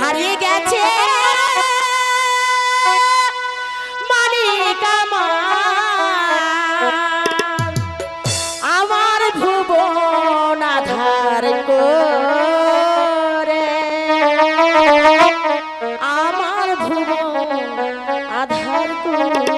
হারিয়ে গেছে। মানিক আমার। আমার ভুবন আধার করে। আমার ভুবন আধার করে।